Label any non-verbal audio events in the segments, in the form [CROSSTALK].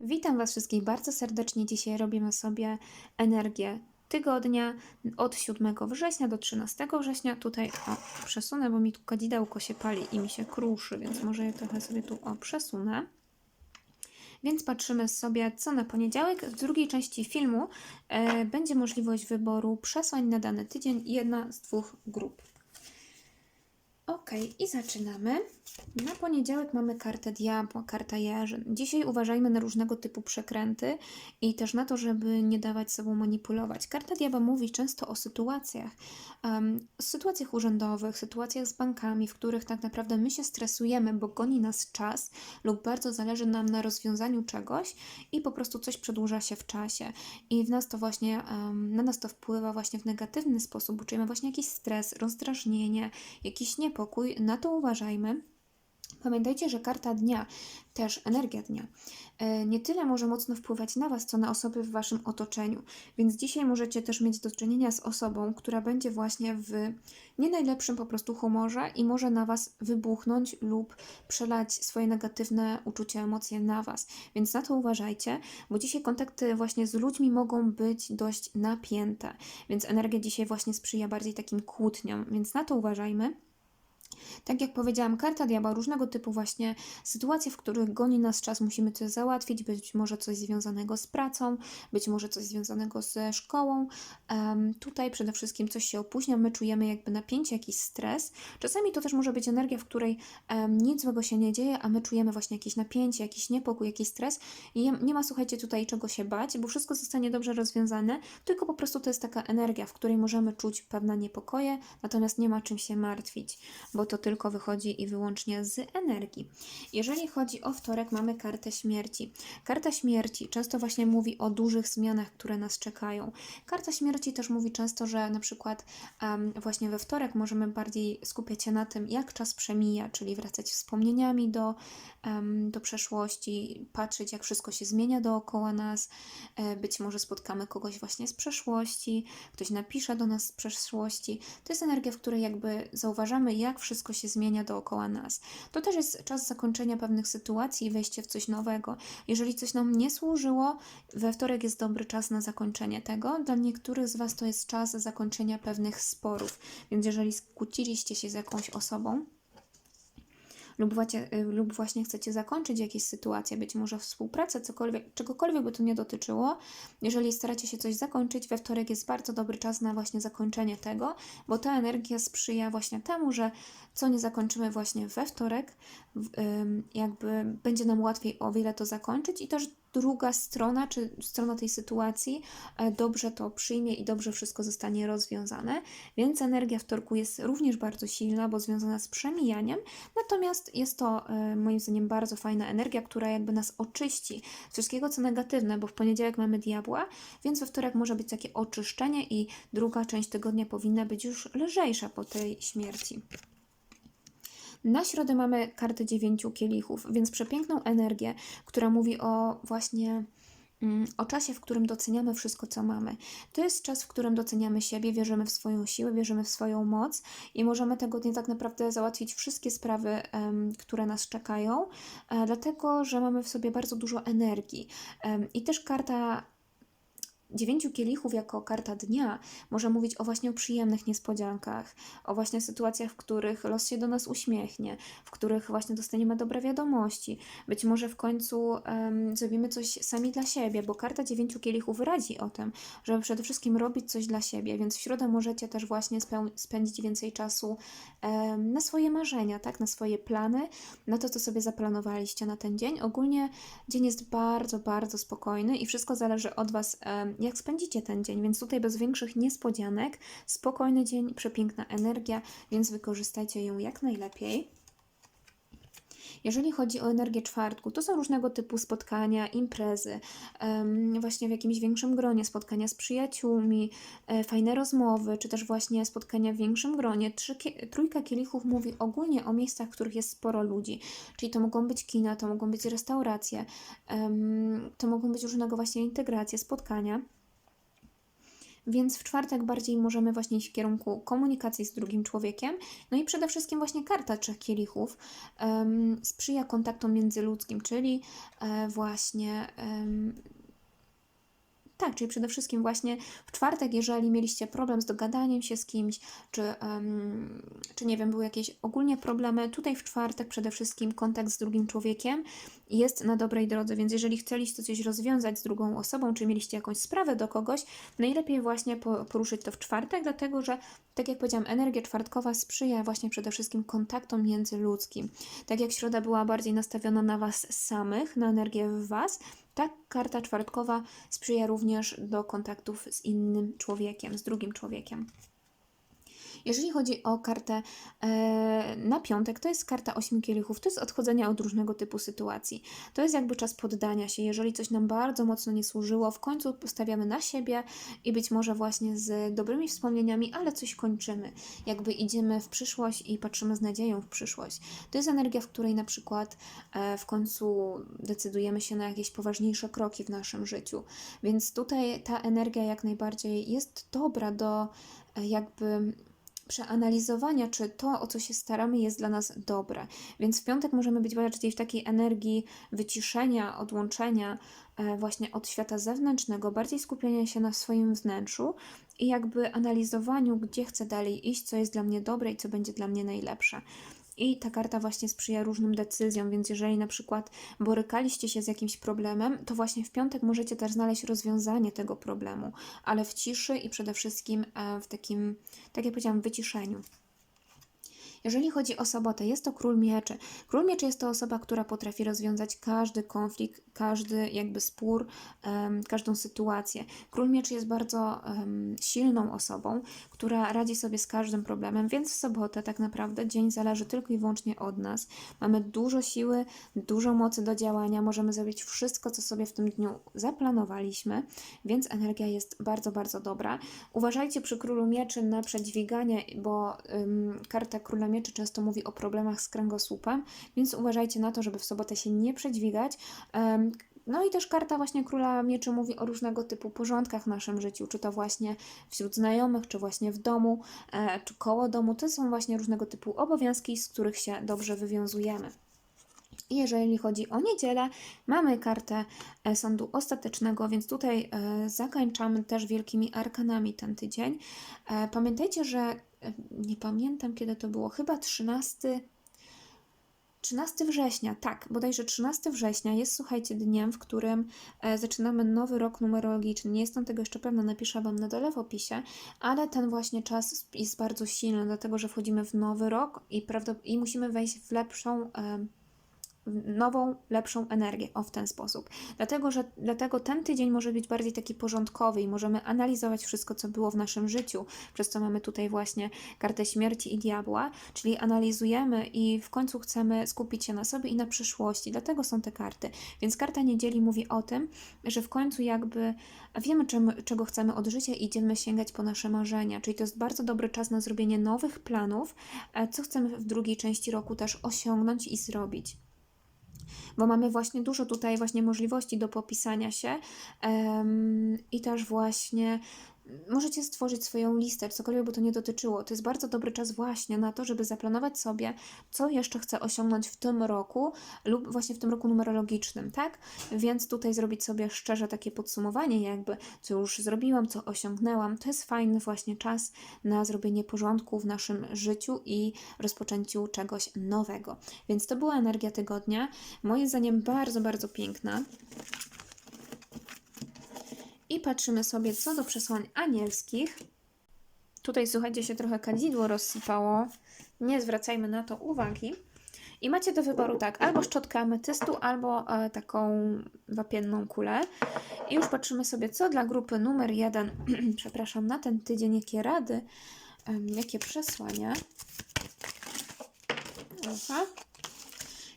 Witam Was wszystkich bardzo serdecznie. Dzisiaj robimy sobie energię tygodnia od 7 września do 13 września. Tutaj o, przesunę, bo mi tu kadzidełko się pali i mi się kruszy, więc może je trochę sobie tu o, przesunę. Więc patrzymy sobie, co na poniedziałek. W drugiej części filmu e, będzie możliwość wyboru przesłań na dany tydzień, jedna z dwóch grup. I zaczynamy. Na poniedziałek mamy kartę diabła, karta jarzyn. Dzisiaj uważajmy na różnego typu przekręty i też na to, żeby nie dawać sobą manipulować. Karta diabła mówi często o sytuacjach, um, sytuacjach urzędowych, sytuacjach z bankami, w których tak naprawdę my się stresujemy, bo goni nas czas lub bardzo zależy nam na rozwiązaniu czegoś i po prostu coś przedłuża się w czasie. I w nas to właśnie, um, na nas to wpływa właśnie w negatywny sposób, bo czujemy właśnie jakiś stres, rozdrażnienie, jakiś niepokój. Na to uważajmy. Pamiętajcie, że karta dnia, też energia dnia, e, nie tyle może mocno wpływać na Was, co na osoby w Waszym otoczeniu. Więc dzisiaj możecie też mieć do czynienia z osobą, która będzie właśnie w nie najlepszym po prostu humorze i może na Was wybuchnąć lub przelać swoje negatywne uczucia, emocje na Was. Więc na to uważajcie, bo dzisiaj kontakty właśnie z ludźmi mogą być dość napięte. Więc energia dzisiaj właśnie sprzyja bardziej takim kłótniom, więc na to uważajmy. Tak jak powiedziałam, karta diabła, różnego typu właśnie sytuacje, w których goni nas czas, musimy coś załatwić, być może coś związanego z pracą, być może coś związanego ze szkołą. Um, tutaj przede wszystkim coś się opóźnia, my czujemy jakby napięcie, jakiś stres. Czasami to też może być energia, w której um, nic złego się nie dzieje, a my czujemy właśnie jakieś napięcie, jakiś niepokój, jakiś stres i nie ma, słuchajcie, tutaj czego się bać, bo wszystko zostanie dobrze rozwiązane, tylko po prostu to jest taka energia, w której możemy czuć pewne niepokoje, natomiast nie ma czym się martwić, bo to tylko wychodzi i wyłącznie z energii. Jeżeli chodzi o wtorek, mamy kartę śmierci. Karta śmierci często właśnie mówi o dużych zmianach, które nas czekają. Karta śmierci też mówi często, że na przykład um, właśnie we wtorek możemy bardziej skupiać się na tym, jak czas przemija, czyli wracać wspomnieniami do, um, do przeszłości, patrzeć, jak wszystko się zmienia dookoła nas. E, być może spotkamy kogoś właśnie z przeszłości, ktoś napisze do nas z przeszłości. To jest energia, w której jakby zauważamy, jak wszystko się zmienia dookoła nas. To też jest czas zakończenia pewnych sytuacji i wejście w coś nowego. Jeżeli coś nam nie służyło, we wtorek jest dobry czas na zakończenie tego. Dla niektórych z Was to jest czas zakończenia pewnych sporów. Więc jeżeli skłóciliście się z jakąś osobą, lub właśnie, lub właśnie chcecie zakończyć jakieś sytuacje, być może współpracę, cokolwiek, czegokolwiek by to nie dotyczyło, jeżeli staracie się coś zakończyć, we wtorek jest bardzo dobry czas na właśnie zakończenie tego, bo ta energia sprzyja właśnie temu, że co nie zakończymy właśnie we wtorek, jakby będzie nam łatwiej o wiele to zakończyć i też druga strona, czy strona tej sytuacji e, dobrze to przyjmie i dobrze wszystko zostanie rozwiązane. Więc energia wtorku jest również bardzo silna, bo związana z przemijaniem. Natomiast jest to e, moim zdaniem bardzo fajna energia, która jakby nas oczyści z wszystkiego co negatywne, bo w poniedziałek mamy diabła, więc we wtorek może być takie oczyszczenie i druga część tygodnia powinna być już lżejsza po tej śmierci. Na środę mamy kartę dziewięciu kielichów, więc przepiękną energię, która mówi o właśnie mm, o czasie, w którym doceniamy wszystko, co mamy. To jest czas, w którym doceniamy siebie, wierzymy w swoją siłę, wierzymy w swoją moc i możemy tego dnia tak naprawdę załatwić wszystkie sprawy, które nas czekają, e, dlatego że mamy w sobie bardzo dużo energii. I też karta dziewięciu kielichów jako karta dnia może mówić o właśnie o przyjemnych niespodziankach, o właśnie sytuacjach, w których los się do nas uśmiechnie, w których właśnie dostaniemy dobre wiadomości. Być może w końcu um, zrobimy coś sami dla siebie, bo karta dziewięciu kielichów radzi o tym, żeby przede wszystkim robić coś dla siebie, więc w środę możecie też właśnie spędzić więcej czasu um, na swoje marzenia, tak, na swoje plany, na to, co sobie zaplanowaliście na ten dzień. Ogólnie dzień jest bardzo, bardzo spokojny i wszystko zależy od Was, um, jak spędzicie ten dzień, więc tutaj bez większych niespodzianek, spokojny dzień, przepiękna energia, więc wykorzystajcie ją jak najlepiej. Jeżeli chodzi o energię czwartku, to są różnego typu spotkania, imprezy, właśnie w jakimś większym gronie, spotkania z przyjaciółmi, e, fajne rozmowy, czy też właśnie spotkania w większym gronie. Trójka kielichów mówi ogólnie o miejscach, w których jest sporo ludzi, czyli to mogą być kina, to mogą być restauracje, to mogą być różnego właśnie integracje, spotkania. Więc w czwartek bardziej możemy właśnie iść w kierunku komunikacji z drugim człowiekiem. No i przede wszystkim właśnie karta trzech kielichów em, sprzyja kontaktom międzyludzkim, czyli e, właśnie em, tak, czyli przede wszystkim właśnie w czwartek, jeżeli mieliście problem z dogadaniem się z kimś, czy, em, czy nie wiem, były jakieś ogólnie problemy, tutaj w czwartek przede wszystkim kontakt z drugim człowiekiem jest na dobrej drodze, więc jeżeli chcieliście coś rozwiązać z drugą osobą, czy mieliście jakąś sprawę do kogoś, najlepiej właśnie po, poruszyć to w czwartek, dlatego że, tak jak powiedziałam, energia czwartkowa sprzyja właśnie przede wszystkim kontaktom międzyludzkim. Tak jak środa była bardziej nastawiona na Was samych, na energię w Was, tak karta czwartkowa sprzyja również do kontaktów z innym człowiekiem, z drugim człowiekiem. Jeżeli chodzi o kartę e, na piątek, to jest karta ośmiu kielichów, to jest odchodzenia od różnego typu sytuacji. To jest jakby czas poddania się. Jeżeli coś nam bardzo mocno nie służyło, w końcu stawiamy na siebie i być może właśnie z dobrymi wspomnieniami, ale coś kończymy. Jakby idziemy w przyszłość i patrzymy z nadzieją w przyszłość. To jest energia, w której na przykład e, w końcu decydujemy się na jakieś poważniejsze kroki w naszym życiu. Więc tutaj ta energia jak najbardziej jest dobra do e, jakby przeanalizowania, czy to, o co się staramy, jest dla nas dobre. Więc w piątek możemy być bardziej w takiej energii wyciszenia, odłączenia e, właśnie od świata zewnętrznego, bardziej skupienia się na swoim wnętrzu i jakby analizowaniu, gdzie chcę dalej iść, co jest dla mnie dobre i co będzie dla mnie najlepsze. I ta karta właśnie sprzyja różnym decyzjom, więc jeżeli na przykład borykaliście się z jakimś problemem, to właśnie w piątek możecie też znaleźć rozwiązanie tego problemu, ale w ciszy i przede wszystkim e, w takim, tak jak powiedziałam, wyciszeniu. Jeżeli chodzi o sobotę, jest to król mieczy. Król mieczy jest to osoba, która potrafi rozwiązać każdy konflikt, każdy jakby spór, um, każdą sytuację. Król mieczy jest bardzo um, silną osobą, która radzi sobie z każdym problemem, więc w sobotę tak naprawdę dzień zależy tylko i wyłącznie od nas. Mamy dużo siły, dużo mocy do działania, możemy zrobić wszystko, co sobie w tym dniu zaplanowaliśmy, więc energia jest bardzo, bardzo dobra. Uważajcie przy królu mieczy na przedźwiganie, bo um, karta króla mieczy często mówi o problemach z kręgosłupem, więc uważajcie na to, żeby w sobotę się nie przedźwigać. No i też karta właśnie Króla Mieczy mówi o różnego typu porządkach w naszym życiu, czy to właśnie wśród znajomych, czy właśnie w domu, e, czy koło domu. To są właśnie różnego typu obowiązki, z których się dobrze wywiązujemy. Jeżeli chodzi o niedzielę, mamy kartę e, sądu ostatecznego, więc tutaj e, zakończamy też wielkimi arkanami ten tydzień. E, pamiętajcie, że nie pamiętam kiedy to było, chyba 13 13 września, tak, bodajże 13 września jest, słuchajcie, dniem, w którym e, zaczynamy nowy rok numerologiczny. Nie jestem tego jeszcze pewna, napiszę Wam na dole w opisie, ale ten właśnie czas jest bardzo silny, dlatego że wchodzimy w nowy rok i, prawdop- i musimy wejść w lepszą. E, nową, lepszą energię, o w ten sposób. Dlatego, że dlatego ten tydzień może być bardziej taki porządkowy i możemy analizować wszystko, co było w naszym życiu, przez co mamy tutaj właśnie kartę śmierci i diabła, czyli analizujemy i w końcu chcemy skupić się na sobie i na przyszłości. Dlatego są te karty. Więc karta niedzieli mówi o tym, że w końcu jakby wiemy, czym, czego chcemy od życia i idziemy sięgać po nasze marzenia. Czyli to jest bardzo dobry czas na zrobienie nowych planów, e, co chcemy w drugiej części roku też osiągnąć i zrobić bo mamy właśnie dużo tutaj właśnie możliwości do popisania się i też właśnie możecie stworzyć swoją listę, cokolwiek by to nie dotyczyło. To jest bardzo dobry czas właśnie na to, żeby zaplanować sobie, co jeszcze chcę osiągnąć w tym roku lub właśnie w tym roku numerologicznym, tak? Więc tutaj zrobić sobie szczerze takie podsumowanie, jakby co już zrobiłam, co osiągnęłam. To jest fajny właśnie czas na zrobienie porządku w naszym życiu i rozpoczęciu czegoś nowego. Więc to była energia tygodnia. Moim zdaniem bardzo, bardzo piękna. I patrzymy sobie co do przesłań anielskich. Tutaj słuchajcie, się trochę kadzidło rozsypało. Nie zwracajmy na to uwagi. I macie do wyboru tak, albo szczotkę ametystu, albo e, taką wapienną kulę. I już patrzymy sobie, co dla grupy numer jeden, [CLEARS THROAT] przepraszam, na ten tydzień, jakie rady, em, jakie przesłania. Aha.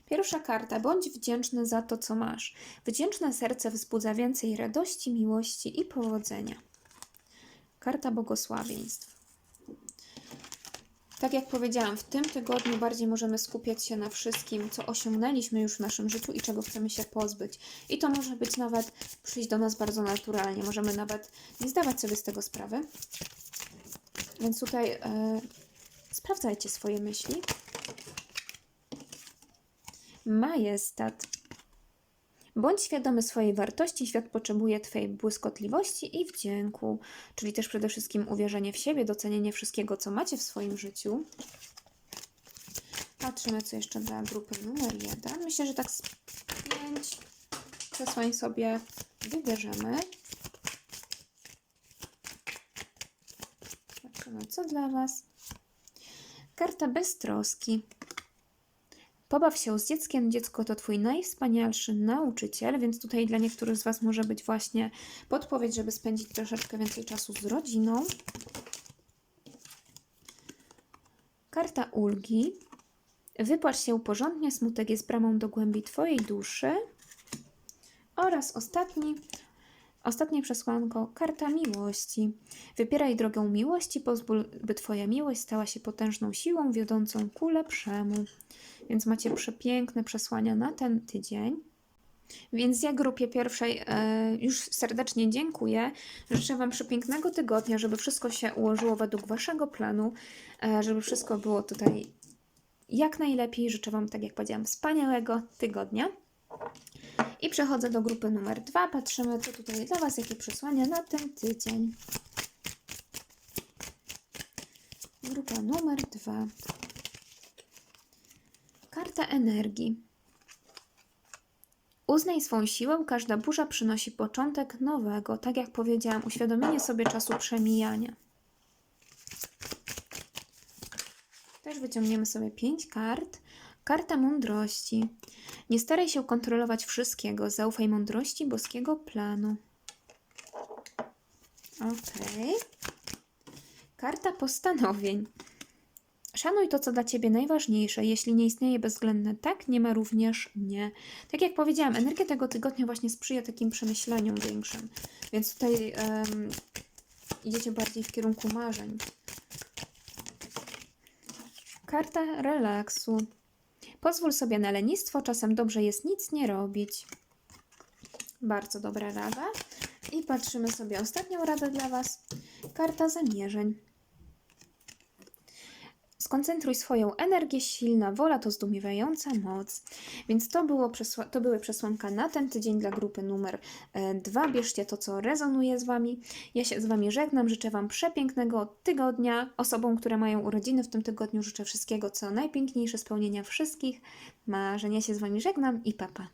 Pierwsza karta. Bądź wdzięczny za to, co masz. Wdzięczne serce wzbudza więcej radości, miłości i powodzenia. Karta błogosławieństw. Tak jak powiedziałam, w tym tygodniu bardziej możemy skupiać się na wszystkim, co osiągnęliśmy już w naszym życiu i czego chcemy się pozbyć. I to może być nawet przyjść do nas bardzo naturalnie. Możemy nawet nie zdawać sobie z tego sprawy. Więc tutaj e, sprawdzajcie swoje myśli. Majestat. Bądź świadomy swojej wartości, świat potrzebuje Twojej błyskotliwości i wdzięku, czyli też przede wszystkim uwierzenie w siebie, docenienie wszystkiego, co macie w swoim życiu. Patrzymy, co jeszcze dla grupy numer jeden. Myślę, że tak z pięć przesłań sobie wybierzemy. Patrzymy, co dla Was. Karta beztroski. Pobaw się z dzieckiem. Dziecko to Twój najwspanialszy nauczyciel, więc tutaj dla niektórych z Was może być właśnie podpowiedź, żeby spędzić troszeczkę więcej czasu z rodziną. Karta ulgi. Wypłacz się porządnie, smutek jest bramą do głębi Twojej duszy. Oraz ostatni, ostatnie przesłanko, karta miłości. Wybieraj drogę miłości, pozwól, by Twoja miłość stała się potężną siłą wiodącą ku lepszemu. Więc macie przepiękne przesłania na ten tydzień. Więc ja grupie pierwszej e, już serdecznie dziękuję. Życzę Wam przepięknego tygodnia, żeby wszystko się ułożyło według Waszego planu, e, żeby wszystko było tutaj jak najlepiej. Życzę Wam, tak jak powiedziałam, wspaniałego tygodnia. I przechodzę do grupy numer dwa. Patrzymy, co tutaj dla Was, jakie przesłania na ten tydzień. Grupa numer dwa. Karta energii. Uznaj swą siłę, każda burza przynosi początek nowego. Tak jak powiedziałam, uświadomienie sobie czasu przemijania. Też wyciągniemy sobie pięć kart. Karta mądrości. Nie staraj się kontrolować wszystkiego, zaufaj mądrości boskiego planu. Ok. Karta postanowień. Szanuj to, co dla Ciebie najważniejsze. Jeśli nie istnieje bezwzględne tak, nie ma również nie. Tak jak powiedziałam, energia tego tygodnia właśnie sprzyja takim przemyśleniom większym. Więc tutaj em, idziecie bardziej w kierunku marzeń. Karta relaksu. Pozwól sobie na lenistwo, czasem dobrze jest nic nie robić. Bardzo dobra rada. I patrzymy sobie ostatnią radę dla Was. Karta zamierzeń. Skoncentruj swoją energię, silna wola to zdumiewająca moc. Więc to, było przesła- to były przesłanka na ten tydzień dla grupy numer 2. Bierzcie to, co rezonuje z Wami. Ja się z Wami żegnam, życzę Wam przepięknego tygodnia. Osobom, które mają urodziny w tym tygodniu życzę wszystkiego, co najpiękniejsze, spełnienia wszystkich marzeń. Ja się z Wami żegnam i papa.